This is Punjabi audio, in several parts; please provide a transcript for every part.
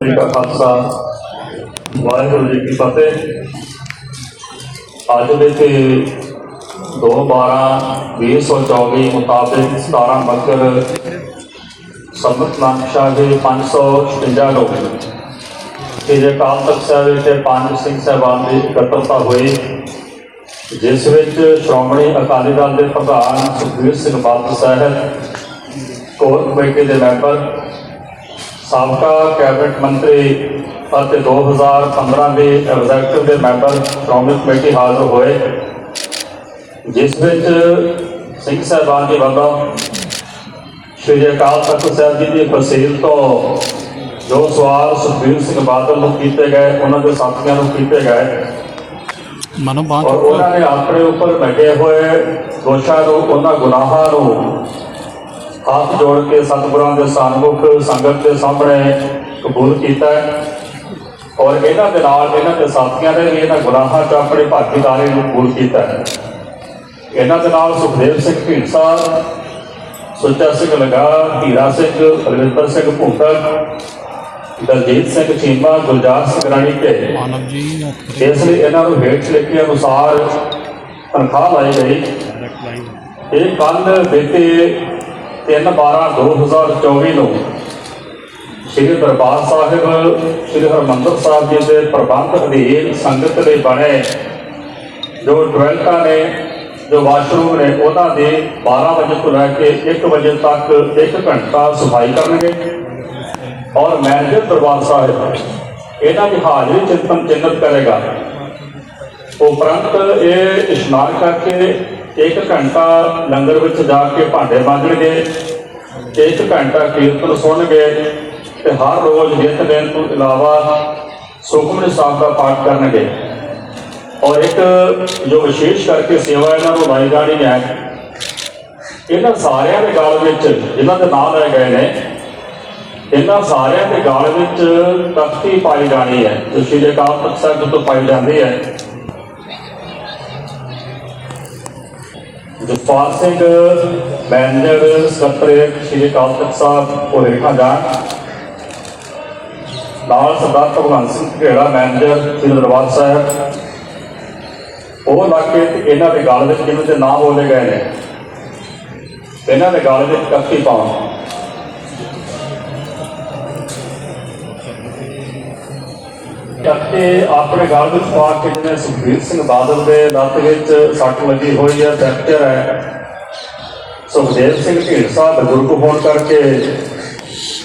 ਜੀ ਕਾ ਖਾਲਸਾ। ਵਾਹਿਗੁਰੂ ਜੀ ਕੀ ਫਤਿਹ। ਅੱਜ ਦੇ ਤੇ 2/12/2024 ਮੁਤਾਬਿਕ 17 ਮਕਰ ਸੰਮਤ ਲਾਂਛਾ ਦੇ 556 ਲੋਕ। ਇਹ ਜੇ ਕਾਲ ਤਖਤ ਸਾਹਿਬ ਵਿੱਚ ਪੰਜ ਸਿੰਘ ਸਾਹਿਬਾਨ ਦੀ ਇਕੱਤਰਤਾ ਹੋਈ, ਜਿਸ ਵਿੱਚ ਸ਼੍ਰੋਮਣੀ ਅਕਾਲੀ ਦਲ ਦੇ ਪ੍ਰਧਾਨ ਸੁਖਬੀਰ ਸਿੰਘ ਬਾਦਲ ਸਾਹਿਬ, ਕੋਰ ਕਮੇਟੀ ਦੇ ਮੈਂਬਰ ਸਾਬਕਾ ਕੈਬਨਿਟ ਮੰਤਰੀ ਅਤੇ 2015 ਦੇ ਐਗਜ਼ੈਕਟਿਵ ਦੇ ਮੈਂਬਰ ਸ਼੍ਰੋਮਣੀ ਕਮੇਟੀ ਹਾਜ਼ਰ ਹੋਏ। ਜਿਸ ਵਿੱਚ ਸਿੰਘ ਸਾਹਿਬਾਨ ਦੇ ਵੱਲੋਂ ਸ਼੍ਰੀ ਅਕਾਲ ਤਖਤ ਸਾਹਿਬ ਜੀ ਦੀ ਫਸੀਲ ਤੋਂ ਜੋ ਸਵਾਲ ਸੁਖਬੀਰ ਸਿੰਘ ਬਾਦਲ ਨੂੰ ਕੀਤੇ ਗਏ ਉਹਨਾਂ ਦੇ ਸਾਥੀਆਂ ਨੂੰ ਕੀਤੇ ਗਏ। ਮਨੋ ਉਹਨਾਂ ਨੇ ਆਪਣੇ ਉੱਪਰ ਲੱਗੇ ਹੋਏ ਦੋਸ਼ਾਂ ਨੂੰ ਉਹਨਾਂ ਗੁਨਾਹਾਂ ਨੂੰ ਹੱਥ ਜੋੜ ਕੇ ਸਤਿਗੁਰਾਂ ਦੇ ਸਨਮੁਖ ਸੰਗਤ ਦੇ ਸਾਹਮਣੇ ਕਬੂਲ ਕੀਤਾ ਹੈ। ਔਰ ਇਹਨਾਂ ਦੇ ਨਾਲ ਇਹਨਾਂ ਦੇ ਸਾਥੀਆਂ ਨੇ ਵੀ ਇਹਨਾਂ ਗੁਨਾਹਾਂ 'ਚ ਆਪਣੀ ਭਾਗੀਦਾਰੀ ਨੂੰ ਕਬੂਲ ਕੀਤਾ ਹੈ। ਇਹਨਾਂ ਦੇ ਨਾਲ ਸੁਖਦੇਵ ਸਿੰਘ ਢੀਂਡਸਾ ਸੁੱਚਾ ਸਿੰਘ ਲਗਾ ਹੀਰਾ ਸਿੰਘ ਰਵਿੰਦਰ ਸਿੰਘ ਭੁੱਟਰ ਦਲਜੀਤ ਸਿੰਘ ਚੀਮਾ ਗੁਲਜ਼ਾਰ ਸਿੰਘ ਰਾਣੀ ਕੇ ਮਾਨਵ ਜੀ ਇਸ ਲਈ ਇਹਨਾਂ ਨੂੰ ਹੇਠ ਲਿਖੇ ਅਨੁਸਾਰ ਤਨਖਾਹ ਲਾਈ ਗਈ ਇਹ ਕੱਲ ਬੀਤੇ 3/12/2024 ਨੂੰ ਸ੍ਰੀ ਦਰਬਾਰ ਸਾਹਿਬ, ਸ੍ਰੀ ਹਰਮੰਦਰ ਸਾਹਿਬ ਜੀ ਦੇ ਪ੍ਰਬੰਧ ਅਧੀਨ ਸੰਗਤ ਦੇ ਬਣੇ ਜੋ ਟੋਇਲਟਾਂ ਨੇ, ਜੋ ਵਾਸ਼ਰੂਮ ਨੇ, ਉਹਨਾਂ ਦੇ 12 ਵਜੇ ਤੋਂ ਲੈ ਕੇ 1 ਵਜੇ ਤੱਕ 1 ਘੰਟਾ ਸਫ਼ਾਈ ਕਰਨਗੇ। ਔਰ ਮੈਨੇਜਰ ਦਰਬਾਰ ਸਾਹਿਬ, ਇਹਨਾਂ ਦੀ ਹਾਜ਼ਰੀ ਚਿੰਤਨ ਚਿੰਨਤ ਕਰੇਗਾ। ਉਪਰੰਤ ਇਹ ਇਸ਼ਨਾਨ ਕਰਕੇ ਇੱਕ ਘੰਟਾ ਲੰਗਰ ਵਿੱਚ ਜਾ ਕੇ ਭਾਂਡੇ ਮਾਂਜਣਗੇ, ਇੱਕ ਘੰਟਾ ਕੀਰਤਨ ਸੁਣਨਗੇ ਤੇ ਹਰ ਰੋਜ਼ ਨਿਤ ਦਿਨ ਤੋਂ ਇਲਾਵਾ ਸੁਖਮਨੀ ਸਾਹਿਬ ਦਾ ਪਾਠ ਕਰਨਗੇ। ਔਰ ਇੱਕ ਜੋ ਵਿਸ਼ੇਸ਼ ਕਰਕੇ ਸੇਵਾ ਇਹਨਾਂ ਨੂੰ ਲਾਈ ਜਾਣੀ ਹੈ, ਇਹਨਾਂ ਸਾਰਿਆਂ ਦੇ ਗਾਲ ਵਿੱਚ ਇਹਨਾਂ ਦੇ ਨਾਮ ਲੈ ਗਏ ਨੇ, ਇਹਨਾਂ ਸਾਰਿਆਂ ਦੇ ਗਾਲ ਵਿੱਚ ਤਖਤੀ ਪਾਈ ਜਾਣੀ ਹੈ, ਜੋ ਸ਼੍ਰੀ ਅਕਾਲ ਤਖਤ ਸਾਹਿਬ ਤੋਂ ਪਾਈ ਜਾਂਦੀ ਹੈ। ਜਸਪਾਲ ਸਿੰਘ, ਮੈਨੇਜਰ ਸਕੱਤਰੇਟ ਸ਼੍ਰੀ ਅਕਾਲ ਤਖਤ ਸਾਹਿਬ ਉਹ ਹੇਠਾਂ ਨਾਲ ਸਰਦਾਰ ਭਗਵੰਤ ਸਿੰਘ ਘੇੜਾ ਮੈਨੇਜਰ ਸ੍ਰੀ ਦਰਬਾਰ ਸਾਹਿਬ। ਉਹ ਇਲਾਕੇ ਇਹਨਾਂ ਦੇ ਗਲ ਵਿੱਚ ਜਿਨ੍ਹਾਂ ਦੇ ਨਾਮ ਬੋਲੇ ਗਏ ਨੇ? ਇਹਨਾਂ ਦੇ ਗਲ ਵਿੱਚ ਤਖਤੀ ਪਾਉਣ। ਤਖਤੇ ਆਪਣੇ ਗਲ ਵਿੱਚ ਪਾ ਕੇ ਜਿਵੇਂ ਸੁਖਬੀਰ ਸਿੰਘ ਬਾਦਲ ਦੇ ਲੱਤ ਵਿੱਚ ਸੱਟ ਲੱਗੀ ਹੋਈ ਹੈ ਫ੍ਰੈਕਚਰ ਹੈ। ਸੁਖਦੇਵ ਸਿੰਘ ਢੀਂਡਸਾ ਬਜ਼ੁਰਗ ਹੋਣ ਕਰਕੇ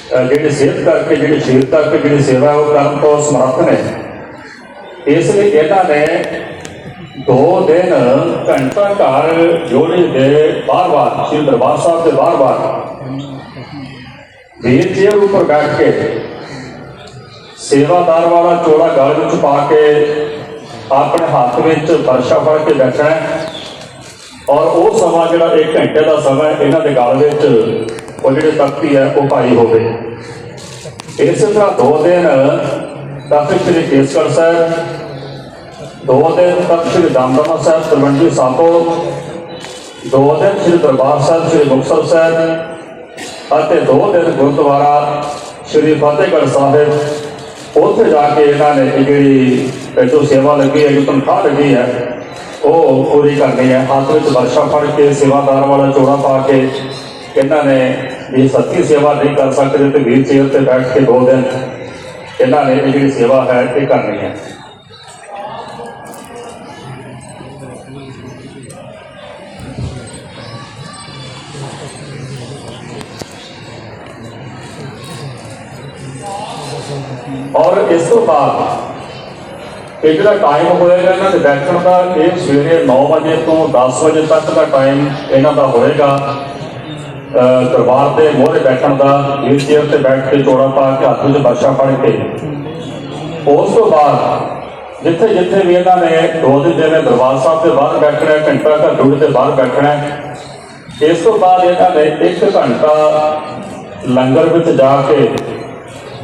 ਜਿਹੜੀ ਸਿਹਤ ਕਰਕੇ ਜਿਹੜੀ ਸ਼ਰੀਰ ਤੱਕ ਜਿਹੜੀ ਸੇਵਾ ਉਹ ਕਰਨ ਤੋਂ ਸਮਰੱਥ ਨੇ। ਇਸ ਲਈ ਇਹਨਾਂ ਨੇ ਦੋ ਦਿਨ ਘੰਟਾ ਘਰ ਜੋੜੀ ਦੇ ਬਾਰ-ਬਾਰ ਸ੍ਰੀ ਦਰਬਾਰ ਸਾਹਿਬ ਦੇ ਬਾਰ-ਬਾਰ ਵੀਰ ਚੇਅਰ ਉੱਪਰ ਬੈਠ ਕੇ ਸੇਵਾਦਾਰ ਵਾਲਾ ਚੋਲਾ ਗਲ ਵਿੱਚ ਪਾ ਕੇ ਆਪਣੇ ਹੱਥ ਵਿੱਚ ਵਰਸ਼ਾ ਫੜ ਕੇ ਬੈਠਣਾ ਹੈ। ਔਰ ਉਹ ਸਮਾਂ ਜਿਹੜਾ 1 ਘੰਟੇ ਦਾ ਸਮਾਂ ਇਹਨਾਂ ਦੇ ਗਲ ਵਿੱਚ ਉਹ ਜਿਹੜੇ ਤਖਤੀ ਹੈ, ਉਹ ਪਾਈ ਹੋਵੇ ਇਸੇ ਤਰ੍ਹਾਂ ਦੋ ਦਿਨ ਤਖਤ ਸ੍ਰੀ ਕੇਸਗੜ੍ਹ ਸਾਹਿਬ, ਦੋ ਦਿਨ ਤਖਤ ਸ੍ਰੀ ਦਮਦਮਾ ਸਾਹਿਬ, ਤਲਵੰਡੀ ਸਾਬੋ, ਦੋ ਦਿਨ ਸ੍ਰੀ ਦਰਬਾਰ ਸਾਹਿਬ, ਸ੍ਰੀ ਮੁਕਤਸਰ ਸਾਹਿਬ, ਅਤੇ ਦੋ ਦਿਨ ਗੁਰਦੁਆਰਾ ਸ੍ਰੀ ਫਤਿਹਗੜ੍ਹ ਸਾਹਿਬ ਉੱਥੇ ਜਾ ਕੇ ਇਹਨਾਂ ਨੇ ਇਹ ਜਿਹੜੀ ਜੋ ਸੇਵਾ ਲੱਗੀ ਹੈ, ਜੋ ਤਨਖਾਹ ਲੱਗੀ ਹੈ, ਉਹ ਪੂਰੀ ਕਰਨੀ ਹੈ। ਹੱਥ ਵਿੱਚ ਵਰਸ਼ਾ ਫੜ ਕੇ, ਸੇਵਾਦਾਰ ਵਾਲਾ ਚੋੜਾ ਪਾ ਕੇ ਇਹਨਾਂ ਨੇ ਇਹ ਸੱਚੀ ਸੇਵਾ ਨਹੀਂ ਕਰ ਸਕਦੇ ਤੇ ਵੀਰ ਚੇਅਰ ਤੇ ਬੈਠ ਕੇ ਦੋ ਦਿਨ ਇਹਨਾਂ ਨੇ ਇਹ ਜਿਹੜੀ ਸੇਵਾ ਹੈ, ਇਹ ਕਰਨੀ ਹੈ। ਔਰ ਇਸ ਤੋਂ ਬਾਅਦ ਇਹ ਜਿਹੜਾ ਟਾਈਮ ਹੋਏਗਾ ਇਹਨਾਂ ਦੇ ਬੈਠਣ ਦਾ, ਇਹ ਸਵੇਰੇ 9 ਵਜੇ ਤੋਂ 10 ਵਜੇ ਤੱਕ ਦਾ ਟਾਈਮ ਇਹਨਾਂ ਦਾ ਹੋਏਗਾ। ਦਰਬਾਰ ਦੇ ਮੋਹਰੇ ਬੈਠਣ ਦਾ ਵੀਲ ਚੇਅਰ ਤੇ ਬੈਠ ਕੇ ਚੋੜਾ ਪਾ ਕੇ ਹੱਥ ਵਿੱਚ ਵਰਸ਼ਾ ਫੜ ਕੇ। ਉਸ ਤੋਂ ਬਾਅਦ ਜਿੱਥੇ ਜਿੱਥੇ ਵੀ ਇਹਨਾਂ ਨੇ ਰੋਜ਼ ਦਿਨ ਜਿਵੇਂ ਦਰਬਾਰ ਸਾਹਿਬ ਦੇ ਬਾਹਰ ਬੈਠਣਾ, ਘੰਟਾ ਘਰ ਡੂੜ ਦੇ ਬਾਹਰ ਬੈਠਣਾ, ਇਸ ਤੋਂ ਬਾਅਦ ਇਹਨਾਂ ਨੇ 1 ਘੰਟਾ ਲੰਗਰ ਵਿੱਚ ਜਾ ਕੇ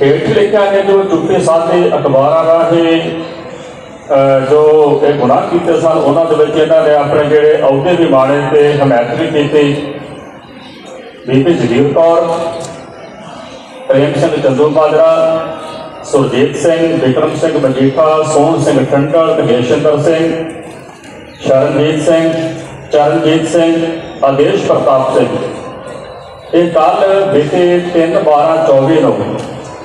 ਹੇਠ ਲਿਖਿਆ ਹੈ ਜੋ ਚੁੱਪੇ ਸਾਧੇ ਅਖਬਾਰਾਂ ਰਾਹੀਂ ਜੋ ਇਹ ਗੁਨਾਹ ਕੀਤੇ ਸਨ, ਉਹਨਾਂ ਦੇ ਵਿੱਚ ਇਹਨਾਂ ਨੇ ਆਪਣੇ ਜਿਹੜੇ ਅਹੁਦੇ ਵੀ ਮਾਣੇ ਤੇ ਹਮਾਇਤ ਵੀ ਕੀਤੀ। ਬੀਬੀ ਜਗੀਰ ਕੌਰ, ਪ੍ਰੇਮ ਸਿੰਘ ਚੰਦੂ ਮਾਜਰਾ ਸੁਰਜੀਤ ਸਿੰਘ, ਵਿਕਰਮ ਸਿੰਘ ਮਜੀਠਾ ਸੋਹਣ ਸਿੰਘ ਟੰਡਲ ਮਹੇਸ਼ਿੰਦਰ ਸਿੰਘ, ਸ਼ਰਨਜੀਤ ਸਿੰਘ, ਚਰਨਜੀਤ ਸਿੰਘ, ਆਦੇਸ਼ ਪ੍ਰਤਾਪ ਸਿੰਘ। ਇਹ ਕੱਲ ਬੀਤੇ 3 12 24 ਨੂੰ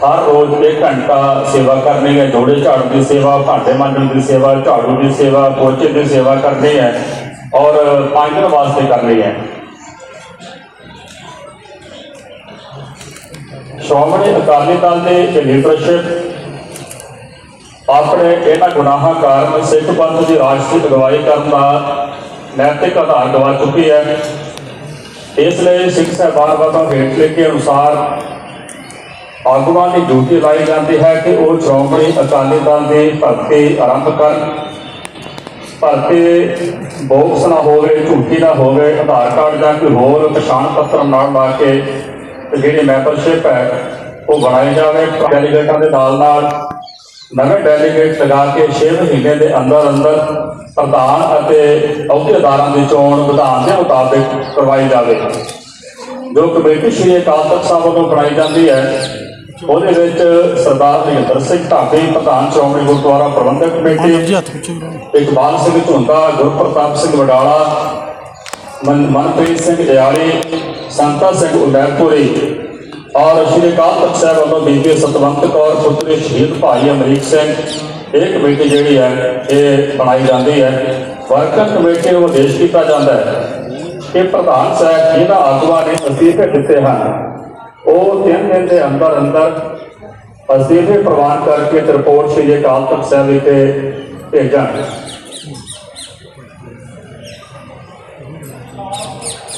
ਹਰ ਰੋਜ਼ 1 ਘੰਟਾ ਸੇਵਾ ਕਰਨੀ ਹੈ। ਜੋੜੇ ਝਾੜੂ ਦੀ ਸੇਵਾ, ਭਾਂਡੇ ਮਾਂਜਣ ਦੀ ਸੇਵਾ, ਝਾੜੂ ਦੀ ਸੇਵਾ, ਪੋਚੇ ਦੀ ਸੇਵਾ ਕਰਨੀ ਹੈ ਔਰ ਪੰਜ ਦਿਨ ਵਾਸਤੇ ਕਰਨੀ ਹੈ। ਸ਼੍ਰੋਮਣੀ ਅਕਾਲੀ ਦਲ ਦੇ ਲੀਡਰਸ਼ਿਪ ਆਪਣੇ ਇਹਨਾਂ ਗੁਨਾਹਾਂ ਕਾਰਨ ਸਿੱਖ ਪੰਥ ਦੀ ਰਾਜਸੀ ਅਗਵਾਈ ਕਰਨ ਦਾ ਨੈਤਿਕ ਆਧਾਰ ਗਵਾ ਚੁੱਕੀ ਹੈ। ਇਸ ਲਈ ਸਿੱਖ ਸਾਹਿਬਾਨ ਵੱਲੋਂ ਹੇਠ ਲਿਖੇ ਅਨੁਸਾਰ ਆਗੂਆਂ ਦੀ ਡਿਊਟੀ ਲਾਈ ਜਾਂਦੀ ਹੈ ਕਿ ਉਹ ਸ਼੍ਰੋਮਣੀ ਅਕਾਲੀ ਦਲ ਦੀ ਭਰਤੀ ਆਰੰਭ ਕਰਨ। ਭਰਤੀ ਬੋਕਸ ਨਾ ਹੋਵੇ, ਝੂਠੀ ਨਾ ਹੋਵੇ, ਆਧਾਰ ਕਾਰਡ ਜਾਂ ਕੋਈ ਹੋਰ ਪਛਾਣ ਪੱਤਰ ਨਾਲ ਲਾ ਕੇ ਤੇ ਜਿਹੜੀ ਮੈਂਬਰਸ਼ਿਪ ਹੈ, ਉਹ ਬਣਾਈ ਜਾਵੇ। ਡੈਲੀਗੇਟਾਂ ਦੇ ਨਾਲ ਨਾਲ ਨਵੇਂ ਡੈਲੀਗੇਟ ਲਗਾ ਕੇ 6 ਮਹੀਨੇ ਦੇ ਅੰਦਰ ਅੰਦਰ ਪ੍ਰਧਾਨ ਅਤੇ ਅਹੁਦੇਦਾਰਾਂ ਦੀ ਚੋਣ ਵਿਧਾਨ ਦੇ ਮੁਤਾਬਿਕ ਕਰਵਾਈ ਜਾਵੇ। ਜੋ ਕਮੇਟੀ ਸ਼੍ਰੀ ਅਕਾਲ ਤਖਤ ਸਾਹਿਬ ਵੱਲੋਂ ਬਣਾਈ ਜਾਂਦੀ ਹੈ ਉਹਦੇ ਵਿੱਚ ਸਰਦਾਰ ਹਰਿੰਦਰ ਸਿੰਘ ਢਾਬੇ ਪ੍ਰਧਾਨ ਸ਼੍ਰੋਮਣੀ ਗੁਰਦੁਆਰਾ ਪ੍ਰਬੰਧਕ ਕਮੇਟੀ ਇਕਬਾਲ ਸਿੰਘ ਝੁੰਦਾ ਗੁਰਪ੍ਰਤਾਪ ਸਿੰਘ ਵਡਾਲਾ ਮਨ ਮਨਪ੍ਰੀਤ ਸਿੰਘ ਦਿਆੜੀ ਸੰਤਾ ਸਿੰਘ ਉਦੈਪੁਰੀ ਔਰ ਸ਼੍ਰੀ ਅਕਾਲ ਤਖਤ ਸਾਹਿਬ ਵੱਲੋਂ ਬੀਬੀ ਸਤਵੰਤ ਕੌਰ ਪੁੱਤਰੀ ਸ਼ਹੀਦ ਭਾਈ ਅਮਰੀਕ ਸਿੰਘ। ਇਹ ਕਮੇਟੀ ਜਿਹੜੀ ਹੈ ਇਹ ਬਣਾਈ ਜਾਂਦੀ ਹੈ। ਵਰਕਰ ਕਮੇਟੀ ਨੂੰ ਆਦੇਸ਼ ਕੀਤਾ ਜਾਂਦਾ ਹੈ ਕਿ ਪ੍ਰਧਾਨ ਸਾਹਿਬ ਜਿਹਨਾਂ ਆਗੂਆਂ ਨੇ ਅਸਤੀਫੇ ਦਿੱਤੇ ਹਨ ਉਹ ਦਿਨ ਦੇ ਅੰਦਰ ਅੰਦਰ ਅਸਤੀਫੇ ਪ੍ਰਵਾਨ ਕਰਕੇ ਤੇ ਰਿਪੋਰਟ ਸ਼੍ਰੀ ਅਕਾਲ ਤਖਤ ਸਾਹਿਬ ਵਿਖੇ ਭੇਜਾਂਗੇ।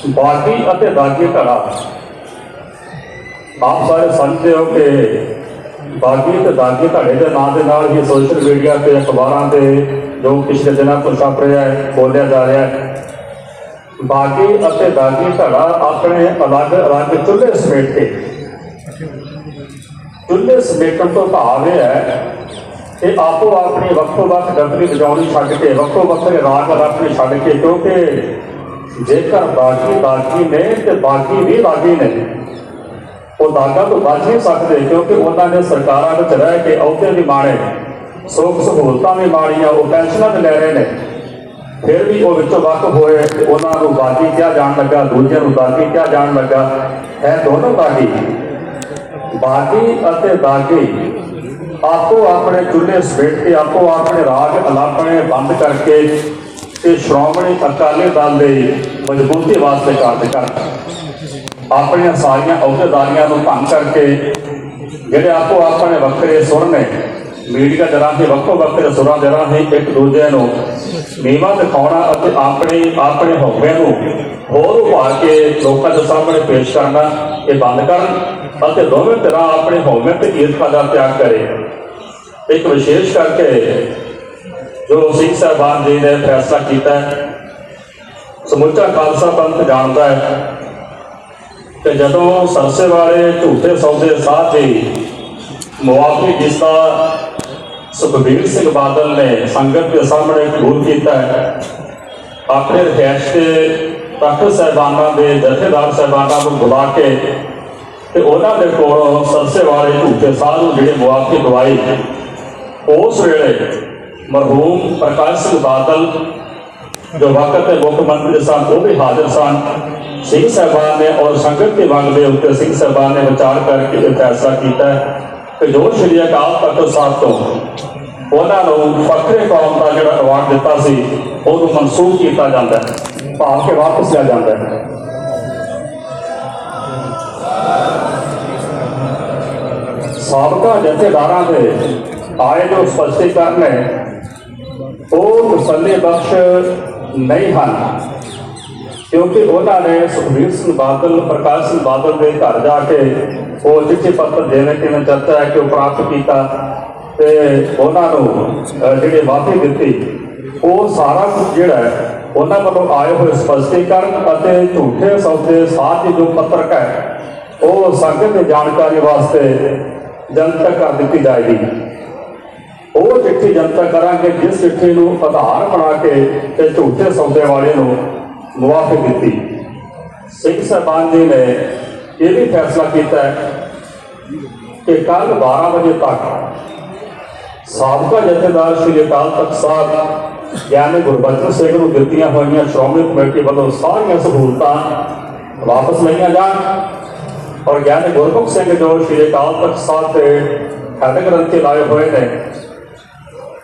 ਬਾਗੀ ਅਤੇ ਦਾਗੀ ਧੜਾ। ਆਪ ਸਾਰੇ ਸਮਝਦੇ ਹੋ ਕਿ ਬਾਗੀ ਤੇ ਦਾਗੀ ਧੜੇ ਦੇ ਨਾਂ ਦੇ ਨਾਲ ਹੀ ਸੋਸ਼ਲ ਮੀਡੀਆ ਤੇ ਅਖਬਾਰਾਂ ਤੇ ਜੋ ਪਿਛਲੇ ਦਿਨਾਂ ਤੋਂ ਛਪ ਰਿਹਾ ਹੈ, ਬੋਲਿਆ ਜਾ ਰਿਹਾ ਹੈ। ਬਾਗੀ ਅਤੇ ਦਾਗੀ ਧੜਾ ਆਪਣੇ ਅਲੱਗ ਅਲੱਗ ਚੁੱਲ੍ਹੇ ਸਮੇਟ ਕੇ ਚੁੱਲ੍ਹੇ ਸਮੇਟਣ ਤੋਂ ਭਾਵ ਇਹ ਹੈ ਕਿ ਆਪੋ ਆਪਣੀ, ਵੱਖੋ ਵੱਖ ਡੰਗਰੀ ਵਜਾਉਣੀ ਛੱਡ ਕੇ, ਵੱਖੋ ਵੱਖਰੇ ਰਾਗ ਰੱਖਣੇ ਛੱਡ ਕੇ, ਕਿਉਂਕਿ ਜੇਕਰ ਬਾਗੀ ਬਾਗੀ ਨੇ ਤੇ ਬਾਗੀ ਵੀ ਬਾਗੀ ਨੇ। ਉਹ ਦਾਗਾ ਤੋਂ ਬਚ ਨਹੀਂ ਸਕਦੇ ਕਿਉਂਕਿ ਉਹਨਾਂ ਨੇ ਸਰਕਾਰਾਂ ਵਿੱਚ ਰਹਿ ਕੇ ਅਹੁਦੇ ਵੀ ਮਾਣੇ ਸੁੱਖ ਸਹੂਲਤਾਂ ਵੀ ਮਾਣੀਆਂ ਉਹ ਪੈਨਸ਼ਨਾਂ ਵੀ ਲੈ ਰਹੇ ਨੇ। ਫਿਰ ਵੀ ਉਹ ਵਿੱਚੋਂ ਵੱਖ ਹੋਏ ਤੇ ਉਹਨਾਂ ਨੂੰ ਬਾਗੀ ਕਿਹਾ ਜਾਣ ਲੱਗਾ, ਦੂਜਿਆਂ ਨੂੰ ਬਾਗੀ ਕਿਹਾ ਜਾਣ ਲੱਗਾ। ਹੈ ਦੋਨੋਂ ਬਾਗੀ ਬਾਗੀ ਅਤੇ ਦਾਗੀ ਆਪੋ ਆਪਣੇ ਚੁੱਲ੍ਹੇ ਸਮੇਟ ਕੇ, ਆਪੋ ਆਪਣੇ ਰਾਗ ਅਲਾਪਣੇ ਬੰਦ ਕਰਕੇ ਤੇ ਸ਼੍ਰੋਮਣੀ ਅਕਾਲੀ ਦਲ ਦੇ ਮਜ਼ਬੂਤੀ ਵਾਸਤੇ ਕਾਰਜ ਕਰਨ ਆਪਣੀਆਂ ਸਾਰੀਆਂ ਅਹੁਦੇਦਾਰੀਆਂ ਨੂੰ ਭੰਗ ਕਰਕੇ ਜਿਹੜੇ ਆਪੋ ਆਪਣੇ ਵੱਖਰੇ ਸੁਰ ਨੇ, ਮੀਡੀਆ ਦੇ ਰਾਹੀਂ, ਵੱਖੋ ਵੱਖਰੇ ਸੁਰਾਂ ਦੇ ਰਾਹੀਂ ਇੱਕ ਦੂਜੇ ਨੂੰ ਨੀਵਾਂ ਦਿਖਾਉਣਾ ਅਤੇ ਆਪਣੇ ਆਪਣੇ ਹੋਵੇ ਨੂੰ ਹੋਰ ਉਭਾਰ ਕੇ ਲੋਕਾਂ ਦੇ ਸਾਹਮਣੇ ਪੇਸ਼ ਕਰਨਾ, ਇਹ ਬੰਦ ਕਰਨ। ਅਤੇ ਦੋਵੇਂ ਤਰ੍ਹਾਂ ਆਪਣੇ ਹੌਵੇ ਤੇ ਈਰਖਾ ਦਾ ਤਿਆਗ ਕਰੇ। ਇੱਕ ਵਿਸ਼ੇਸ਼ ਕਰਕੇ ਜੋ ਸਿੰਘ ਸਾਹਿਬਾਨ ਜੀ ਨੇ ਫੈਸਲਾ ਕੀਤਾ ਸਮੁੱਚਾ ਖਾਲਸਾ ਪੰਥ ਜਾਣਦਾ ਹੈ ਕਿ ਜਦੋਂ ਸਰਸੇ ਵਾਲੇ ਝੂਠੇ ਸੌਦੇ ਸਾਧ ਦੀ ਮੁਆਫੀ ਜਿਸ ਦਾ ਸੁਖਬੀਰ ਸਿੰਘ ਬਾਦਲ ਨੇ ਸੰਗਤ ਦੇ ਸਾਹਮਣੇ ਕਬੂਲ ਕੀਤਾ ਹੈ ਆਪਣੇ ਰਿਹਾਇਸ਼ ਤੇ ਤਖਤ ਸਾਹਿਬਾਨਾਂ ਦੇ ਜਥੇਦਾਰ ਸਾਹਿਬਾਨਾਂ ਨੂੰ ਬੁਲਾ ਕੇ ਤੇ ਉਹਨਾਂ ਦੇ ਕੋਲੋਂ ਸਰਸੇ ਵਾਲੇ ਝੂਠੇ ਸਾਧ ਨੂੰ ਜਿਹੜੇ ਮੁਆਫੀ ਦਵਾਈ ਉਸ ਵੇਲੇ ਮਰਹੂਮ ਪ੍ਰਕਾਸ਼ ਸਿੰਘ ਬਾਦਲ, ਜੋ ਵਕਤ ਦੇ ਮੁੱਖ ਮੰਤਰੀ ਸਨ, ਉਹ ਵੀ ਹਾਜ਼ਰ ਸਨ। ਸਿੰਘ ਸਾਹਿਬਾਨ ਨੇ ਔਰ ਸੰਗਤ ਦੇ ਵੰਡ ਦੇ ਉੱਤੇ ਸਿੰਘ ਸਾਹਿਬਾਨ ਨੇ ਵਿਚਾਰ ਕਰਕੇ ਇਹ ਫੈਸਲਾ ਕੀਤਾ ਹੈ ਕਿ ਜੋ ਸ਼੍ਰੀ ਅਕਾਲ ਤਖਤ ਸਾਹਿਬ ਤੋਂ ਉਹਨਾਂ ਨੂੰ ਫਖਰੇ ਕੌਮ ਦਾ ਜਿਹੜਾ ਅਵਾਰਡ ਦਿੱਤਾ ਸੀ, ਉਹਨੂੰ ਮਨਸੂਖ ਕੀਤਾ ਜਾਂਦਾ ਹੈ, ਭਾਵ ਕਿ ਵਾਪਸ ਲਿਆ ਜਾਂਦਾ ਹੈ। ਸਾਬਕਾ ਜਥੇਦਾਰਾਂ ਦੇ ਆਏ ਜੋ ਸਪਸ਼ਟੀਕਰਨ ਹੈ ਉਹ ਤਸੱਲੀ ਬਖਸ਼ ਨਹੀਂ ਹਨ ਕਿਉਂਕਿ ਉਹਨਾਂ ਨੇ ਸੁਖਬੀਰ ਸਿੰਘ ਬਾਦਲ ਪ੍ਰਕਾਸ਼ ਸਿੰਘ ਬਾਦਲ ਦੇ ਘਰ ਜਾ ਕੇ ਉਹ ਚਿੱਠੀ ਪੱਤਰ ਦੇਣ ਕਿਵੇਂ ਚਰਚਾ ਹੈ ਕਿ ਉਹ ਪ੍ਰਾਪਤ ਕੀਤਾ ਤੇ ਉਹਨਾਂ ਨੂੰ ਅਹ, ਜਿਹੜੇ ਵਾਅਦੇ ਦਿੱਤੀ ਉਹ ਸਾਰਾ ਕੁਝ ਜਿਹੜਾ ਉਹਨਾਂ ਵੱਲੋਂ ਆਏ ਹੋਏ ਸਪਸ਼ਟੀਕਰਨ ਅਤੇ ਝੂਠੇ ਸੌਦੇ ਸਾਥ ਹੀ ਜੋ ਪੱਤਰਕ ਹੈ ਉਹ ਸੰਗਤ ਦੀ ਜਾਣਕਾਰੀ ਵਾਸਤੇ ਜਨਤਕ ਕਰ ਦਿੱਤੀ ਜਾਏਗੀ ਉਹ ਚਿੱਠੀ ਜਨਤਕ ਕਰਾਂਗੇ ਜਿਸ ਚਿੱਠੀ ਨੂੰ ਆਧਾਰ ਬਣਾ ਕੇ ਤੇ ਝੂਠੇ ਸੌਦੇ ਵਾਲੇ ਨੂੰ ਮੁਆਫੀ ਦਿੱਤੀ। ਸਿੰਘ ਸਾਹਿਬਾਨ ਜੀ ਨੇ ਇਹ ਵੀ ਫੈਸਲਾ ਕੀਤਾ ਕਿ ਕੱਲ 12 ਵਜੇ ਤੱਕ ਸਾਬਕਾ ਜਥੇਦਾਰ ਸ਼੍ਰੀ ਅਕਾਲ ਤਖਤ ਸਾਹਿਬ ਗਿਆਨੀ ਗੁਰਬਚਨ ਸਿੰਘ ਨੂੰ ਦਿੱਤੀਆਂ ਹੋਈਆਂ ਸ਼੍ਰੋਮਣੀ ਕਮੇਟੀ ਵੱਲੋਂ ਸਾਰੀਆਂ ਸਹੂਲਤਾਂ ਵਾਪਸ ਲਈਆਂ ਜਾਣ। ਔਰ ਗਿਆਨੀ ਗੁਰਮੁਖ ਸਿੰਘ ਜੋ ਸ਼੍ਰੀ ਅਕਾਲ ਤਖਤ ਸਾਹਿਬ ਦੇ ਹੈੱਡ ਗ੍ਰੰਥੀ ਲਾਏ ਹੋਏ ਨੇ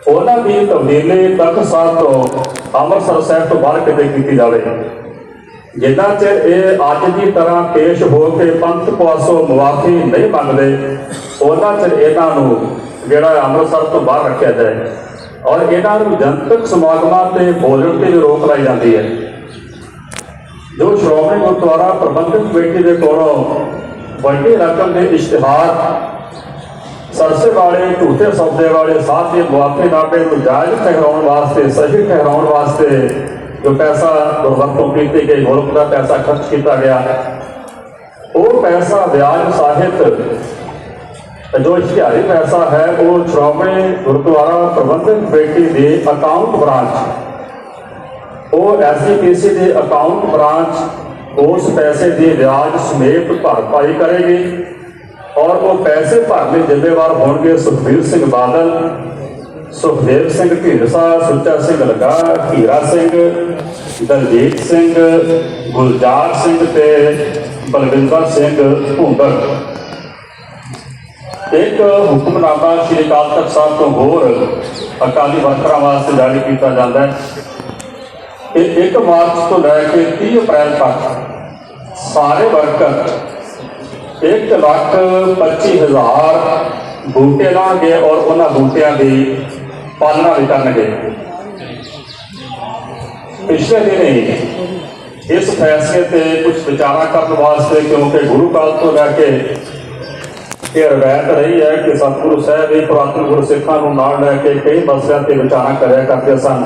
ਉਹਨਾਂ ਦੀ ਤਬਦੀਲੀ ਤਖਤ ਸਾਹਿਬ ਤੋਂ ਅੰਮ੍ਰਿਤਸਰ ਸਾਹਿਬ ਤੋਂ ਬਾਹਰ ਕਿਤੇ ਕੀਤੀ ਜਾਵੇ ਜਿੰਨਾ ਚਿਰ ਇਹ ਅੱਜ ਦੀ ਤਰ੍ਹਾਂ ਪੇਸ਼ ਹੋ ਕੇ ਪੰਥ ਪਾਸੋਂ ਮੁਆਫੀ ਨਹੀਂ ਮੰਗਦੇ ਉਹਨਾਂ ਚਿਰ ਇਹਨਾਂ ਨੂੰ ਜਿਹੜਾ ਅੰਮ੍ਰਿਤਸਰ ਤੋਂ ਬਾਹਰ ਰੱਖਿਆ ਜਾਏ ਔਰ ਇਹਨਾਂ ਨੂੰ ਜਨਤਕ ਸਮਾਗਮਾਂ ਤੇ ਬੋਲਣ ਤੇ ਵੀ ਰੋਕ ਲਾਈ ਜਾਂਦੀ ਹੈ ਜੋ ਸ਼੍ਰੋਮਣੀ ਗੁਰਦੁਆਰਾ ਪ੍ਰਬੰਧਕ ਕਮੇਟੀ ਦੇ ਕੋਲੋਂ ਵੱਡੀ ਰਕਮ ਦੇ ਇਸ਼ਤਿਹਾਰ ਸਰਸੇ ਵਾਲੇ, ਝੂਠੇ ਸੌਦੇ ਵਾਲੇ, ਸਾਥ ਦੇ ਮੁਆਫੀ ਨਾਮੇ ਨੂੰ ਜਾਇਜ਼ ਠਹਿਰਾਉਣ ਵਾਸਤੇ, ਸਹੀ ਠਹਿਰਾਉਣ ਵਾਸਤੇ ਜੋ ਪੈਸਾ ਦੁਰਵਰਤੋਂ ਕੀਤੀ ਗਈ, ਮੁਲਕ ਦਾ ਪੈਸਾ ਖਰਚ ਕੀਤਾ ਗਿਆ। ਉਹ ਪੈਸਾ ਵਿਆਜ ਸਾਹਿਤ ਜੋ ਇਸ਼ਤਿਹਾਰੀ ਪੈਸਾ ਹੈ, ਉਹ ਸ਼੍ਰੋਮਣੀ ਗੁਰਦੁਆਰਾ ਪ੍ਰਬੰਧਕ ਕਮੇਟੀ ਦੇ ਅਕਾਊਂਟ ਬ੍ਰਾਂਚ ਉਹ ਐਸਜੀਪੀਸੀ ਦੇ ਅਕਾਊਂਟ ਬ੍ਰਾਂਚ ਉਸ ਪੈਸੇ ਦੀ ਵਿਆਜ ਸਮੇਤ ਭਰਪਾਈ ਕਰੇਗੀ ਔਰ ਉਹ ਪੈਸੇ ਭਰਨ ਲਈ ਜ਼ਿੰਮੇਵਾਰ ਹੋਣਗੇ ਸੁਖਬੀਰ ਸਿੰਘ ਬਾਦਲ, ਸੁਖਦੇਵ ਸਿੰਘ ਢੀਂਡਸਾ, ਸੁੱਚਾ ਸਿੰਘ ਲਗਾ ਹੀਰਾ ਸਿੰਘ, ਦਲਜੀਤ ਸਿੰਘ, ਗੁਲਜ਼ਾਰ ਸਿੰਘ ਤੇ ਬਲਵਿੰਦਰ ਸਿੰਘ ਭੁੰਦਰ ਇੱਕ ਹੁਕਮਨਾਮਾ ਸ਼੍ਰੀ ਅਕਾਲ ਤਖਤ ਸਾਹਿਬ ਤੋਂ ਹੋਰ ਅਕਾਲੀ ਵਰਕਰਾਂ ਵਾਸਤੇ ਜਾਰੀ ਕੀਤਾ ਜਾਂਦਾ ਹੈ। ਇਹ 1 ਮਾਰਚ ਤੋਂ ਲੈ ਕੇ 30 ਅਪ੍ਰੈਲ ਤੱਕ ਸਾਰੇ ਵਰਕਰ 1 ਲੱਖ 25 ਹਜ਼ਾਰ ਬੂਟੇ ਲਾਣਗੇ ਔਰ ਉਹਨਾਂ ਬੂਟਿਆਂ ਦੀ ਪਾਲਣਾ ਵੀ ਕਰਨਗੇ। ਪਿਛਲੇ ਦਿਨੇ ਇਸ ਫੈਸਲੇ ਤੇ ਕੁਝ ਵਿਚਾਰਾਂ ਕਰਨ ਵਾਸਤੇ ਕਿਉਂਕਿ ਗੁਰੂ ਕਾਲ ਤੋਂ ਲੈ ਕੇ ਇਹ ਰਵਾਇਤ ਰਹੀ ਹੈ ਕਿ ਸਤਿਗੁਰੂ ਸਾਹਿਬ ਇਹ ਪੁਰਾਤਨ ਗੁਰਸਿੱਖਾਂ ਨੂੰ ਨਾਲ ਲੈ ਕੇ ਕਈ ਮਸਲਿਆਂ ਤੇ ਵਿਚਾਰਾਂ ਕਰਿਆ ਕਰਦੇ ਸਨ।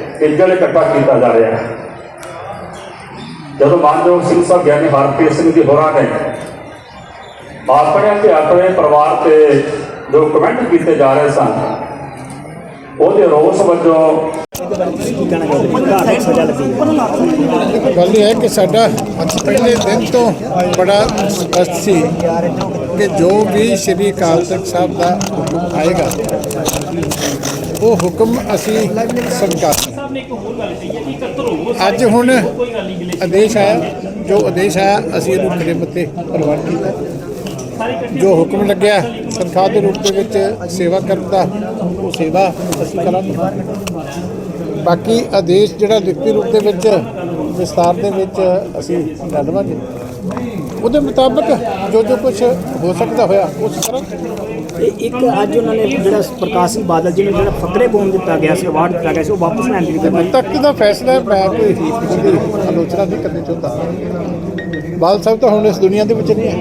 ਇੱਜੜ ਇਕੱਠਾ ਕੀਤਾ ਜਾ ਰਿਹਾ ਹੈ। ਜਦੋਂ ਮਾਨਯੋਗ ਸਿੰਘ ਸਾਹਿਬ ਗਿਆਨੀ ਹਰਪ੍ਰੀਤ ਸਿੰਘ ਜੀ ਹੋਰਾਂ ਨੇ ਆਪਣੇ ਤੇ ਆਪਣੇ ਪਰਿਵਾਰ ਤੇ ਜੋ ਕਮੈਂਟ ਕੀਤੇ ਜਾ ਰਹੇ ਸਨ, ਉਹਦੇ ਰੋਸ ਵਜੋਂ ਗੱਲ ਇਹ ਹੈ ਕਿ ਸਾਡਾ ਪਹਿਲੇ ਦਿਨ ਤੋਂ ਬੜਾ ਸਪਸ਼ਟ ਸੀ ਕਿ ਜੋ ਵੀ ਸ਼੍ਰੀ ਅਕਾਲ ਤਖਤ ਸਾਹਿਬ ਦਾ ਹੁਕਮ ਆਏਗਾ, ਉਹ ਹੁਕਮ ਅਸੀਂ ਸਵੀਕਾਰ ਅੱਜ ਹੁਣ ਆਦੇਸ਼ ਆਇਆ ਜੋ ਆਦੇਸ਼ ਆਇਆ ਅਸੀਂ ਇਹਨੂੰ ਖੜੇ ਮੱਤੇ ਪ੍ਰਵਾਨ ਕੀਤਾ। ਜੋ ਹੁਕਮ ਲੱਗਿਆ ਤਨਖਾਹ ਦੇ ਰੂਪ ਦੇ ਵਿੱਚ ਸੇਵਾ ਕਰਨ ਦਾ ਉਹ ਸੇਵਾ ਅਸੀਂ ਕਰਾਂਗੇ। ਬਾਕੀ ਆਦੇਸ਼ ਜਿਹੜਾ ਲਿਖਤੀ ਰੂਪ ਦੇ ਵਿੱਚ ਵਿਸਤਾਰ ਦੇ ਵਿੱਚ ਅਸੀਂ ਲਵਾਂਗੇ। ਉਹਦੇ ਮੁਤਾਬਕ ਜੋ ਜੋ ਕੁਝ ਹੋ ਸਕਦਾ ਹੋਇਆ ਉਸ ਕਰਾਂਗੇ। ਇਹ ਇੱਕ ਅੱਜ ਉਹਨਾਂ ਨੇ ਜਿਹੜਾ ਪ੍ਰਕਾਸ਼ ਸਿੰਘ ਬਾਦਲ ਜੀ ਨੂੰ ਜਿਹੜਾ ਫਕਰੇ ਬੋਨ ਦਿੱਤਾ ਗਿਆ ਸੀ ਅਵਾਰਡ ਦਿੱਤਾ ਗਿਆ ਸੀ ਉਹ ਵਾਪਸ ਲੈਣ ਦੀ ਹੁਣ ਤੱਕ ਦਾ ਫੈਸਲਾ ਹੈ, ਮੈਂ ਕੋਈ ਆਲੋਚਨਾ ਨਹੀਂ ਕਰਨੀ ਚਾਹੁੰਦਾ। ਬਾਲ ਸਾਹਿਬ ਤਾਂ ਹੁਣ ਇਸ ਦੁਨੀਆ ਦੇ ਵਿੱਚ ਨਹੀਂ ਹੈ।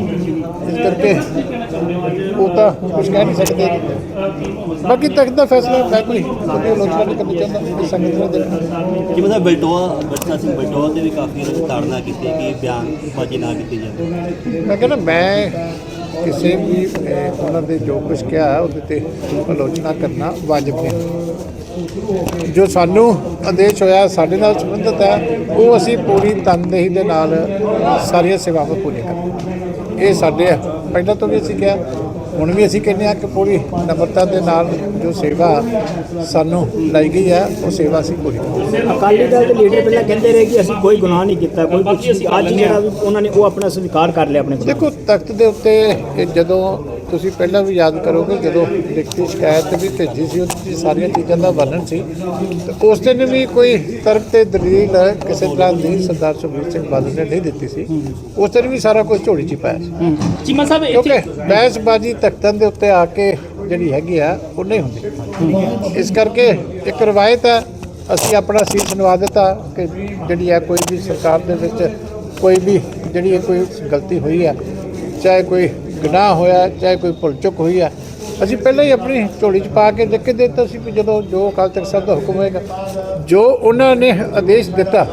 ਇਸ ਕਰਕੇ ਉਹ ਤਾਂ ਕੁਝ ਕਹਿ ਨਹੀਂ ਸਕਦੇ। ਬਾਕੀ ਤੱਕ ਦਾ ਫੈਸਲਾ ਮੈਂ ਕੋਈ ਉਹਦੀ ਆਲੋਚਨਾ ਨਹੀਂ ਕਰਨੀ ਚਾਹੁੰਦਾ ਇਸ ਸੰਗਤ ਨੂੰ ਦੇਖਣਾ ਜਿਵੇਂ ਦਾ ਬਲਟੋਆ ਬਚਨਾ ਸਿੰਘ ਬਲਟੋਆ ਤੇ ਵੀ ਕਾਫੀ ਉਹਨਾਂ ਨੇ ਤਾੜਨਾ ਕੀਤੀ ਕਿ ਬਿਆਨ ਬਾਜੀ ਨਾ ਕੀਤੀ ਜਾਵੇ। ਮੈਂ ਕਹਿੰਦਾ ਮੈਂ ਕਿਸੇ ਵੀ ਅਹ, ਉਹਨਾਂ ਦੇ ਜੋ ਕੁਝ ਕਿਹਾ ਉਹਦੇ ਤੇ ਆਲੋਚਨਾ ਕਰਨਾ ਵਾਜਬ ਨਹੀਂ। ਜੋ ਸਾਨੂੰ ਆਦੇਸ਼ ਹੋਇਆ ਸਾਡੇ ਨਾਲ ਸੰਬੰਧਿਤ ਹੈ ਉਹ ਅਸੀਂ ਪੂਰੀ ਤਨਦੇਹੀ ਦੇ ਨਾਲ ਸਾਰੀਆਂ ਸੇਵਾਵਾਂ ਪੂਰੀਆਂ ਕਰਾਂਗੇ। ਇਹ ਸਾਡੇ ਆ ਪਹਿਲਾਂ ਤੋਂ ਵੀ ਅਸੀਂ ਕਿਹਾ ਹੁਣ ਵੀ ਅਸੀਂ ਕਹਿੰਦੇ ਆ ਕਿ ਪੂਰੀ ਨਮਰਤਾ ਦੇ ਨਾਲ ਜੋ ਸੇਵਾ ਸਾਨੂੰ ਲਾਈ ਗਈ ਹੈ ਉਹ ਸੇਵਾ ਅਸੀਂ ਪੂਰੀ ਅਕਾਲੀ ਦਲ ਦੇ ਲੀਡਰ ਪਹਿਲਾਂ ਕਹਿੰਦੇ ਰਹੇ ਕਿ ਅਸੀਂ ਕੋਈ ਗੁਨਾਹ ਨਹੀਂ ਕੀਤਾ ਕੋਈ ਨਹੀਂ। ਅੱਜ ਜਿਹੜਾ ਉਹਨਾਂ ਨੇ ਉਹ ਆਪਣਾ ਸਵੀਕਾਰ ਕਰ ਲਿਆ ਆਪਣੇ ਦੇਖੋ ਤਖਤ ਦੇ ਉੱਤੇ ਜਦੋਂ ਤੁਸੀਂ ਪਹਿਲਾਂ ਵੀ ਯਾਦ ਕਰੋਗੇ ਜਦੋਂ ਲਿਖਤੀ ਸ਼ਿਕਾਇਤ ਵੀ ਭੇਜੀ ਸੀ ਉਹਦੇ ਸਾਰੀਆਂ ਚੀਜ਼ਾਂ ਦਾ ਵਰਣਨ ਸੀ। ਤੇ ਉਸ ਦਿਨ ਵੀ ਕੋਈ ਤਰਕ ਤੇ ਦਲੀਲ ਕਿਸੇ ਤਰ੍ਹਾਂ ਦੀ ਸਰਦਾਰ ਸੁਖਬੀਰ ਸਿੰਘ ਬਾਦਲ ਨੇ ਨਹੀਂ ਦਿੱਤੀ ਸੀ। ਉਸ ਦਿਨ ਵੀ ਸਾਰਾ ਕੁਝ ਝੋਲੀ 'ਚ ਪਾਇਆ ਸੀ। ਚੀਮਾ ਸਾਹਿਬ ਕਿਉਂਕਿ ਬਹਿਸਬਾਜ਼ੀ ਤਖਤਾਂ ਦੇ ਉੱਤੇ ਆ ਕੇ ਜਿਹੜੀ ਹੈਗੀ ਆ ਉਹ ਨਹੀਂ ਹੁੰਦੀ। ਇਸ ਕਰਕੇ ਇੱਕ ਰਵਾਇਤ ਹੈ ਅਸੀਂ ਆਪਣਾ ਸੀਸ ਨਵਾ ਦਿੱਤਾ ਕਿ ਜਿਹੜੀ ਹੈ ਕੋਈ ਵੀ ਸਰਕਾਰ ਦੇ ਵਿੱਚ ਕੋਈ ਵੀ ਜਿਹੜੀ ਕੋਈ ਗਲਤੀ ਹੋਈ ਹੈ ਚਾਹੇ ਕੋਈ ਗੁਨਾਹ ਹੋਇਆ, ਚਾਹੇ ਕੋਈ ਭੁੱਲ ਚੁੱਕ ਹੋਈ ਆ, ਅਸੀਂ ਪਹਿਲਾਂ ਹੀ ਆਪਣੀ ਝੋਲੀ 'ਚ ਪਾ ਕੇ ਲਿਖ ਕੇ ਦਿੱਤਾ ਸੀ ਵੀ ਜਦੋਂ ਜੋ ਅਕਾਲ ਤਖਤ ਸਾਹਿਬ ਦਾ ਹੁਕਮ ਹੋਏਗਾ, ਜੋ ਉਹਨਾਂ ਨੇ ਆਦੇਸ਼ ਦਿੱਤਾ,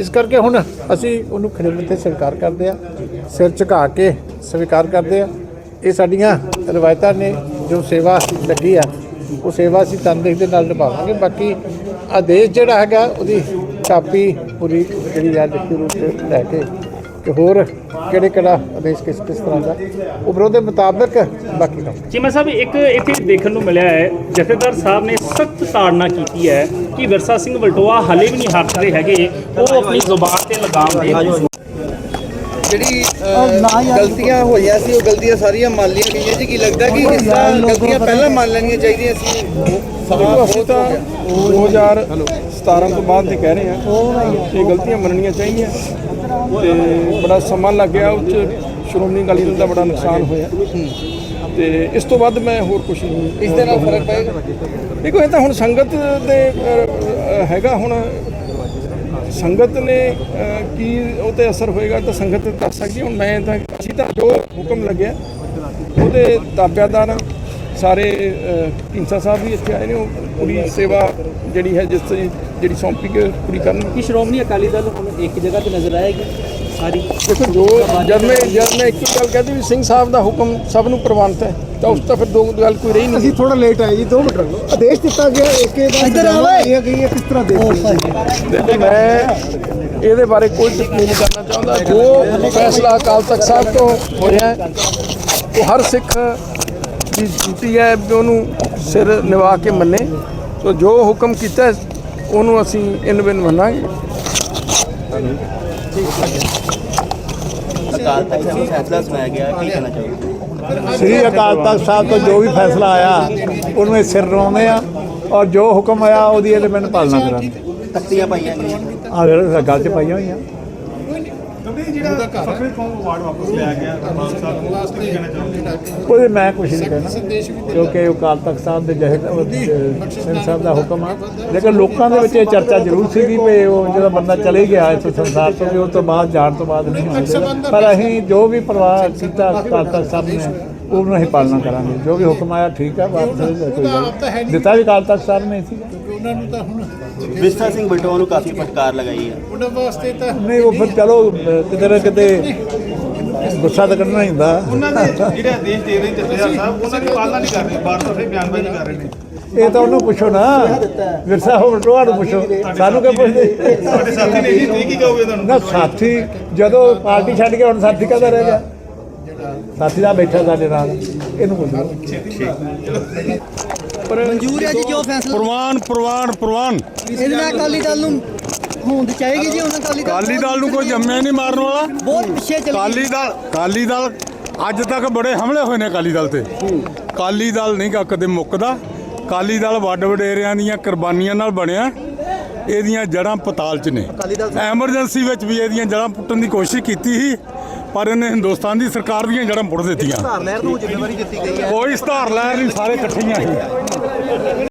ਇਸ ਕਰਕੇ ਹੁਣ ਅਸੀਂ ਉਹਨੂੰ ਖਿਦਮਤ ਤੇ ਸਵੀਕਾਰ ਕਰਦੇ ਆ, ਸਿਰ ਝੁਕਾ ਕੇ ਸਵੀਕਾਰ ਕਰਦੇ ਆ। ਇਹ ਸਾਡੀਆਂ ਰਵਾਇਤਾਂ ਨੇ, ਜੋ ਸੇਵਾ ਲੱਗੀ ਆ, ਉਹ ਸੇਵਾ ਅਸੀਂ ਤਨਦੇਹ ਦੇ ਨਾਲ ਨਿਭਾਵਾਂਗੇ। ਬਾਕੀ ਆਦੇਸ਼ ਜਿਹੜਾ ਹੈਗਾ, ਉਹਦੀ ਕਾਪੀ ਪੂਰੀ ਜਿਹੜੀ ਆ, ਲਿਖਤੀ ਰੂਪ ਤੇ ਲੈ ਕੇ ਕਿ ਹੋਰ ਕਿਹੜੇ ਕਿਹੜਾ ਆਦੇਸ਼ ਕਿਸ ਕਿਸ ਤਰ੍ਹਾਂ ਦਾ? ਉਹ ਵਿਰੋਧ ਦੇ ਮੁਤਾਬਕ ਬਾਕੀ ਕੰਮ। ਚੀਮਾ ਸਾਹਿਬ, ਇੱਕ ਇੱਥੇ ਦੇਖਣ ਨੂੰ ਮਿਲਿਆ ਹੈ, ਜਥੇਦਾਰ ਸਾਹਿਬ ਨੇ ਸਖਤ ਤਾੜਨਾ ਕੀਤੀ ਹੈ ਕਿ ਵਿਰਸਾ ਸਿੰਘ ਵਲਟੋਆ ਹਲੇ ਵੀ ਨਹੀਂ ਹੱਟਦੇ ਹੈਗੇ, ਉਹ ਆਪਣੀ ਜ਼ੁਬਾਨ ਤੇ ਲਗਾਮ ਦੇ ਜਿਹੜੀ ਗਲਤੀਆਂ ਹੋਈਆਂ ਸੀ ਉਹ ਗਲਤੀਆਂ ਸਾਰੀਆਂ ਮੰਨ ਲਈਆਂ ਗਈਆਂ ਜੀ। ਕੀ ਲੱਗਦਾ ਕਿ ਇਸ ਤਰ੍ਹਾਂ ਗਲਤੀਆਂ ਪਹਿਲਾਂ ਮੰਨ ਲੈਣੀਆਂ ਚਾਹੀਦੀਆਂ ਸੀ? ਦੇਖੋ ਅਸੀਂ ਤਾਂ 2017 ਤੋਂ ਬਾਅਦ ਦੇ ਕਹਿ ਰਹੇ ਆ ਇਹ ਗਲਤੀਆਂ ਮੰਨਣੀਆਂ ਚਾਹੀਦੀਆਂ। ਤੇ ਬੜਾ ਸਮਾਂ ਲੱਗਿਆ ਉਹ 'ਚ ਸ਼੍ਰੋਮਣੀ ਅਕਾਲੀ ਦਲ ਦਾ ਬੜਾ ਨੁਕਸਾਨ ਹੋਇਆ। ਤੇ ਇਸ ਤੋਂ ਬਾਅਦ ਮੈਂ ਹੋਰ ਕੁਝ ਨਹੀਂ ਇਸ ਦੇ ਨਾਲ ਫ਼ਰਕ ਪਏਗਾ? ਦੇਖੋ ਇਹ ਤਾਂ ਹੁਣ ਸੰਗਤ ਦੇ ਹੈਗਾ ਹੁਣ ਸੰਗਤ ਨੇ ਕੀ ਉਹ ਤੇ ਅਸਰ ਹੋਏਗਾ ਤਾਂ ਸੰਗਤ ਦੱਸ ਸਕਦੀ ਹੈ। ਹੁਣ ਮੈਂ ਤਾਂ ਅਸੀਂ ਤਾਂ ਜੋ ਹੁਕਮ ਲੱਗਿਆ ਉਹਦੇ ਤਾਬਿਆਦਾਰ ਹਾਂ। ਸਾਰੇ ਅ, ਢੀਂਡਸਾ ਸਾਹਿਬ ਵੀ ਇੱਥੇ ਆਏ ਨੇ ਉਹ ਪੂਰੀ ਸੇਵਾ ਜਿਹੜੀ ਹੈ ਜਿਸ ਤਰ੍ਹਾਂ ਜਿਹੜੀ ਸੌਂਪੀ ਕੇ ਪੂਰੀ ਕਰਨ ਕਿ ਸ਼੍ਰੋਮਣੀ ਅਕਾਲੀ ਦਲ ਹੁਣ ਇੱਕ ਜਗ੍ਹਾ ਤੇ ਨਜ਼ਰ ਆਏਗੀ ਸਾਰੀ। ਦੇਖੋ ਜੋ ਜਦ ਮੈਂ ਜਦ ਮੈਂ ਇੱਕ ਹੀ ਗੱਲ ਕਹਤੀ ਵੀ ਸਿੰਘ ਸਾਹਿਬ ਦਾ ਹੁਕਮ ਸਭ ਨੂੰ ਪ੍ਰਵਾਨਤ ਹੈ ਤਾਂ ਉਸ ਤਾਂ ਫਿਰ ਦੋ ਗੱਲ ਕੋਈ ਰਹੀ ਨਹੀਂ। ਅਸੀਂ ਥੋੜਾ ਲੇਟ ਆਏ ਜੀ 2 ਮਿੰਟ ਰੁਕੋ। ਆਦੇਸ਼ ਦਿੱਤਾ ਗਿਆ ਏਕੇ ਦਾ ਇੱਧਰ ਆਵੇ ਇਹ ਗਈ ਹੈ ਕਿਸ ਤਰ੍ਹਾਂ ਦੇਖ ਦੇਖੋ ਮੈਂ ਇਹਦੇ ਬਾਰੇ ਕੋਈ ਟਿੱਪਣੀ ਨਹੀਂ ਕਰਨਾ ਚਾਹੁੰਦਾ ਜੋ ਫੈਸਲਾ ਅਕਾਲ ਤਖਤ ਸਾਹਿਬ ਤੋਂ ਹੋਇਆ ਹੈ, ਉਹ ਹਰ ਸਿੱਖ ਦੀ ਡਿਊਟੀ ਹੈ ਵੀ ਉਹਨੂੰ ਸਿਰ ਨਿਵਾ ਕੇ ਮੰਨੇ। ਸੋ ਜੋ ਹੁਕਮ ਕੀਤਾ ਹੈ, ਉਹਨੂੰ ਅਸੀਂ ਇਨ ਬਿਨ ਮੰਨਾਂਗੇ। ਅਕਾਲ ਤਖਤ ਸਾਹਿਬ ਫੈਸਲਾ ਸੁਣਾਇਆ ਗਿਆ ਕੀ ਕਹਿਣਾ ਚਾਹੋਗੇ? ਸ੍ਰੀ ਅਕਾਲ ਤਖਤ ਸਾਹਿਬ ਤੋਂ ਜੋ ਵੀ ਫੈਸਲਾ ਆਇਆ ਉਹਨੂੰ ਇਹ ਸਿਰ ਰਵਾਉਂਦੇ ਆ ਔਰ ਜੋ ਹੁਕਮ ਆਇਆ ਉਹਦੀ ਐਲੀਮੈਂਟ ਪਾਲਣਾ ਕਰਾਂਗੇ। ਤਖਤੀਆਂ ਪਾਈਆਂ ਗਈਆਂ। ਆ ਗੱਲ 'ਚ ਪਾਈਆਂ ਹੋਈਆਂ। ਉਹਦੇ ਮੈਂ ਕੁਝ ਨਹੀਂ ਕਹਿਣਾ ਕਿਉਂਕਿ ਉਹ ਅਕਾਲ ਤਖਤ ਸਾਹਿਬ ਦੇ ਜਹੇ ਸਿੰਘ ਸਾਹਿਬ ਦਾ ਹੁਕਮ ਆ। ਲੇਕਿਨ ਲੋਕਾਂ ਦੇ ਵਿੱਚ ਇਹ ਚਰਚਾ ਜ਼ਰੂਰ ਸੀਗੀ ਵੀ ਉਹ ਜਦੋਂ ਬੰਦਾ ਚਲੇ ਗਿਆ ਇਸ ਸੰਸਾਰ ਤੋਂ ਵੀ ਉਹ ਤੋਂ ਬਾਅਦ ਜਾਣ ਤੋਂ ਬਾਅਦ ਨਹੀਂ ਹੋਣਾ ਪਰ ਅਸੀਂ ਜੋ ਵੀ ਪਰਵਾਹ ਕੀਤਾ ਅਕਾਲ ਤਖਤ ਸਾਹਿਬ ਨੇ ਉਹਨੂੰ ਅਸੀਂ ਪਾਲਣਾ ਕਰਾਂਗੇ। ਜੋ ਵੀ ਹੁਕਮ ਆਇਆ ਠੀਕ ਆ ਬਾਤ ਕੋਈ ਗੱਲ ਨਹੀਂ। ਦਿੱਤਾ ਵੀ ਅਕਾਲ ਤਖਤ ਸਾਹਿਬ ਨੇ ਸੀ। ਉਹਨਾਂ ਨੂੰ ਤਾਂ ਹੁਣ ਵਿਰਸਾ ਸਿੰਘ ਵਲਟੋਆ ਨੂੰ ਕਾਫੀ ਫਟਕਾਰ ਲਗਾਈ ਹੈ ਉਹਨਾਂ ਵਾਸਤੇ ਤਾਂ ਨਹੀਂ ਉਹ ਫਿਰ ਚਲੋ ਕਿਤੇ ਨਾ ਕਿਤੇ ਗੁੱਸਾ ਤਾਂ ਕੱਢਣਾ ਹੀ ਹੁੰਦਾ। ਜਿਹੜੇ ਆਦੇਸ਼ ਦੇ ਰਹੇ ਜਥੇਦਾਰ ਸਾਹਿਬ ਉਹਨਾਂ ਦੀ ਪਾਲਣਾ ਨਹੀਂ ਕਰ ਰਹੇ ਬਾਰ ਬਾਰ ਬਿਆਨਬਾਜ਼ੀ ਕਰ ਰਹੇ ਨੇ। ਇਹ ਤਾਂ ਉਹਨੂੰ ਪੁੱਛੋ ਨਾ। ਵਿਰਸਾ ਹੋ ਬਟੋਆ ਨੂੰ ਪੁੱਛੋ। ਸਾਨੂੰ ਕਿਉਂ ਪੁੱਛਦੇ? ਤੁਹਾਡੇ ਸਾਥੀ ਨੇ ਜੀ ਤੁਸੀਂ ਕੀ ਕਹੋਗੇ ਤੁਹਾਨੂੰ ਨਾ ਸਾਥੀ ਜਦੋਂ ਪਾਰਟੀ ਛੱਡ ਕੇ ਹੁਣ ਸਾਥੀ ਕਾਹਦਾ ਰਹਿ ਗਿਆ? ਸਾਥੀ ਦਾ ਬੈਠਾ ਸਾਡੇ ਨਾਲ ਇਹਨੂੰ ਪੁੱਛੋ। ਮਨਜ਼ੂਰ ਹੈ ਜੀ ਜੋ ਫੈਸਲਾ ਪ੍ਰਵਾਨ ਪ੍ਰਵਾਨ ਪ੍ਰਵਾਨ। ਇਹਦੇ ਨਾਲ ਅਕਾਲੀ ਦਲ ਨੂੰ ਹੋਂਦ ਚਾਹੀਗੀ ਜੀ ਉਹਨਾਂ ਅਕਾਲੀ ਦਲ ਕਾਲੀ ਦਲ ਨੂੰ ਕੋਈ ਜੰਮਿਆ ਨਹੀਂ ਮਾਰਨ ਵਾਲਾ। ਬਹੁਤ ਪਿੱਛੇ ਚਲੀ ਕਾਲੀ ਦਲ ਕਾਲੀ ਦਲ ਅੱਜ ਤੱਕ ਬੜੇ ਹਮਲੇ ਹੋਏ ਨੇ ਕਾਲੀ ਦਲ ਤੇ। ਕਾਲੀ ਦਲ ਨਹੀਂ ਕਦੇ ਮੁੱਕਦਾ। ਕਾਲੀ ਦਲ ਵੱਡ ਵਡੇਰਿਆਂ ਦੀਆਂ ਕੁਰਬਾਨੀਆਂ ਨਾਲ ਬਣਿਆ। ਇਹਦੀਆਂ ਜੜਾਂ ਪਤਾਲ 'ਚ ਨੇ। ਐਮਰਜੈਂਸੀ ਵਿੱਚ ਵੀ ਇਹਦੀਆਂ ਜੜਾਂ ਪੁੱਟਣ ਦੀ ਕੋਸ਼ਿਸ਼ ਕੀਤੀ ਸੀ। ਪਰ ਇਹਨੇ ਹਿੰਦੁਸਤਾਨ ਦੀ ਸਰਕਾਰ ਦੀਆਂ ਜੜਾਂ ਪੁੱਟ ਦਿੱਤੀਆਂ। ਲਹਿਰ ਨੂੰ ਜ਼ਿੰਮੇਵਾਰੀ ਦਿੱਤੀ ਗਈ ਹੈ। ਕੋਈ ਸਧਾਰ ਲਹਿਰ ਨਹੀਂ ਸਾਰੇ ਇਕੱਠੀਆਂ ਸੀ